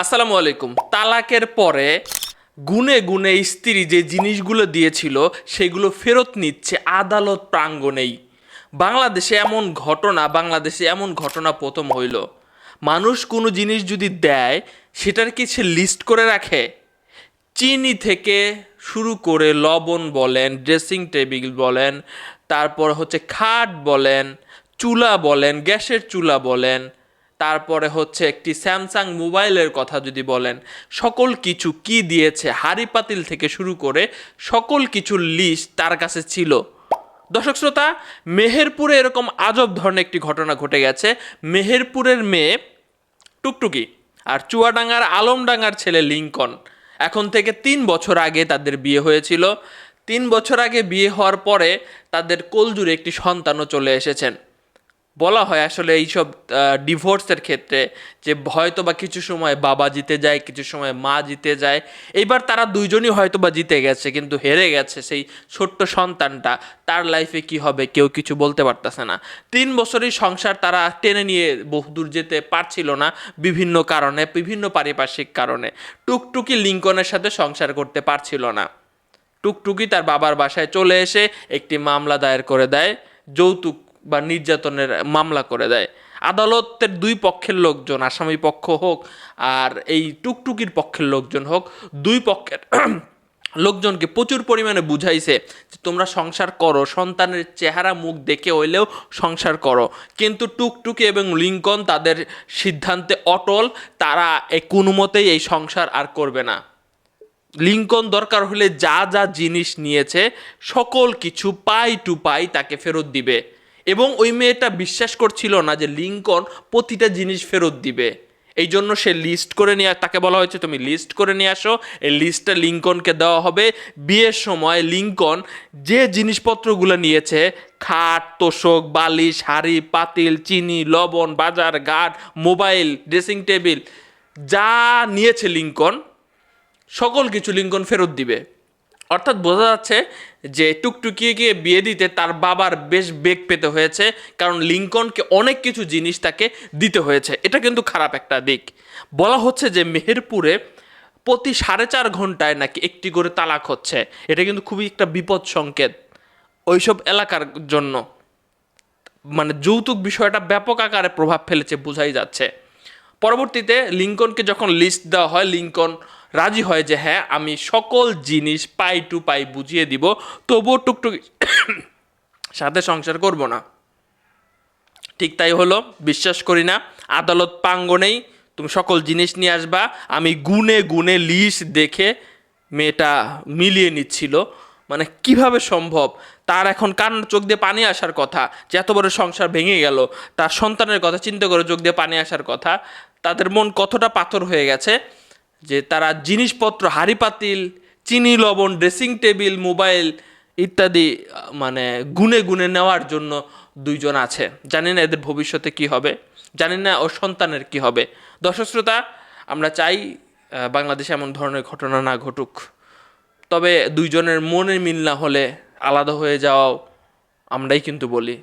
আসসালামু আলাইকুম। তালাকের পরে গুনে গুনে স্ত্রী যে জিনিসগুলো দিয়েছিল, সেগুলো ফেরত নিচ্ছে আদালত প্রাঙ্গণেই। বাংলাদেশে এমন ঘটনা, বাংলাদেশে এমন ঘটনা প্রথম হইল। মানুষ কোনো জিনিস যদি দেয়, সেটার কি সে লিস্ট করে রাখে? চিনি থেকে শুরু করে লবণ বলেন ড্রেসিং টেবিল বলেন, তারপর হচ্ছে খাট বলেন, চুলা বলেন, গ্যাসের চুলা বলেন তারপরে হচ্ছে একটি স্যামসাং মোবাইলের কথা যদি বলেন, সকল কিছু কি দিয়েছে, হাড়ি পাতিল থেকে শুরু করে সকল কিছুর লিস্ট তার কাছে ছিল। দর্শক শ্রোতা, মেহেরপুরে এরকম আজব ধরনের একটি ঘটনা ঘটে গেছে। মেহেরপুরের মেয়ে টুকটুকি আর চুয়াডাঙ্গার আলমডাঙ্গার ছেলে লিঙ্কন এখন থেকে তিন বছর আগে তাদের বিয়ে হয়েছিল। তিন বছর আগে বিয়ে হওয়ার পরে তাদের কোলজুরে একটি সন্তানও চলে এসেছেন। বলা হয় আসলে এইসব ডিভোর্সের ক্ষেত্রে যে হয়তো বা কিছু সময় বাবা জিতে যায়, কিছু সময় মা জিতে যায়, এইবার তারা দুইজনই হয়তো বা জিতে গেছে, কিন্তু হেরে গেছে সেই ছোট্ট সন্তানটা। তার লাইফে কি হবে কেউ কিছু বলতে পারতেছে না। তিন বছরই সংসার তারা টেনে নিয়ে বহুদূর যেতে পারছিল না বিভিন্ন কারণে, বিভিন্ন পারিপার্শ্বিক কারণে। টুকটুকি লিঙ্কনের সাথে সংসার করতে পারছিল না। টুকটুকি তার বাবার বাসায় চলে এসে একটি মামলা দায়ের করে দেয়, যৌতুক বা নির্যাতনের মামলা করে দেয়। আদালতের দুই পক্ষের লোকজন, আসামি পক্ষ হোক আর এই টুকটুকির পক্ষের লোকজন হোক, দুই পক্ষের লোকজনকে প্রচুর পরিমাণে বুঝাইছে যে তোমরা সংসার করো, সন্তানের চেহারা, মুখ দেখে হইলেও সংসার করো। কিন্তু টুকটুকি এবং লিঙ্কন তাদের সিদ্ধান্তে অটল, তারা কোনো মতেই এই সংসার আর করবে না। লিঙ্কন দরকার হলে যা যা জিনিস নিয়েছে, সকল কিছু পাই টু পাই তাকে ফেরত দিবে। এবং ওই মেয়েটা বিশ্বাস করছিল না যে লিঙ্কন প্রতিটা জিনিস ফেরত দিবে। এই জন্য সে লিস্ট করে নিয়ে তাকে বলা হয়েছে, তুমি লিস্ট করে নিয়ে আসো, এই লিস্টটা লিঙ্কনকে দেওয়া হবে। বিয়ের সময় লিঙ্কন যে জিনিসপত্রগুলো নিয়েছে, খাট, তোষক, বালিশ, হাড়ি, পাতিল, চিনি, লবণ, বাজার, গার্ড, মোবাইল, ড্রেসিং টেবিল, যা নিয়েছে লিঙ্কন, সকল কিছু লিঙ্কন ফেরত দিবে। অর্থাৎ বোঝা যাচ্ছে যে টুকটুকিকে বিয়ে দিতে তার বাবার বেশ বেগ পেতে হয়েছে, কারণ লিঙ্কনকে অনেক কিছু জিনিস তাকে দিতে হয়েছে। এটা কিন্তু খারাপ একটা দিক। বলা হচ্ছে যে মেহেরপুরে প্রতি সাড়ে চার ঘন্টায় নাকি একটি করে তালাক হচ্ছে। এটা কিন্তু খুবই একটা বিপদ সংকেত ওইসব এলাকার জন্য। মানে যৌতুক বিষয়টা ব্যাপক আকারে প্রভাব ফেলেছে, বোঝাই যাচ্ছে। পরবর্তীতে লিঙ্কনকে যখন লিস্ট দেওয়া হয়, লিঙ্কন রাজি হয় যে হ্যাঁ আমি সকল জিনিস পাই টু পাই বুঝিয়ে দিব, তবুও টুকটুক সাথে সংসার করব না। ঠিক তাই হলো, বিশ্বাস করি না, আদালত প্রাঙ্গণেই তুমি সকল জিনিস নিয়ে আসবা। আমি গুনে গুনে লিস্ট দেখে মেয়েটা মিলিয়ে নিচ্ছিল। মানে কীভাবে সম্ভব? তার এখন কান চোখ দিয়ে পানি আসার কথা, যে এত বড় সংসার ভেঙে গেল। তার সন্তানের কথা, চিন্তা করে চোখ দিয়ে পানি আসার কথা। তাদের মন কতটা পাথর হয়ে গেছে? যে তারা জিনিসপত্র, হাড়ি পাতিল, চিনি, লবণ ড্রেসিং টেবিল মোবাইল ইত্যাদি মানে গুনে গুনে নেওয়ার জন্য দুইজন আছে। জানি না এদের ভবিষ্যতে কি হবে, জানি না ও সন্তানের কি হবে। দর্শক শ্রোতা, আমরা চাই বাংলাদেশে এমন ধরনের ঘটনা না ঘটুক। তবে দুইজনের মনের মিল না হলে আলাদা হয়ে যাওয়াও আমরাই কিন্তু বলি।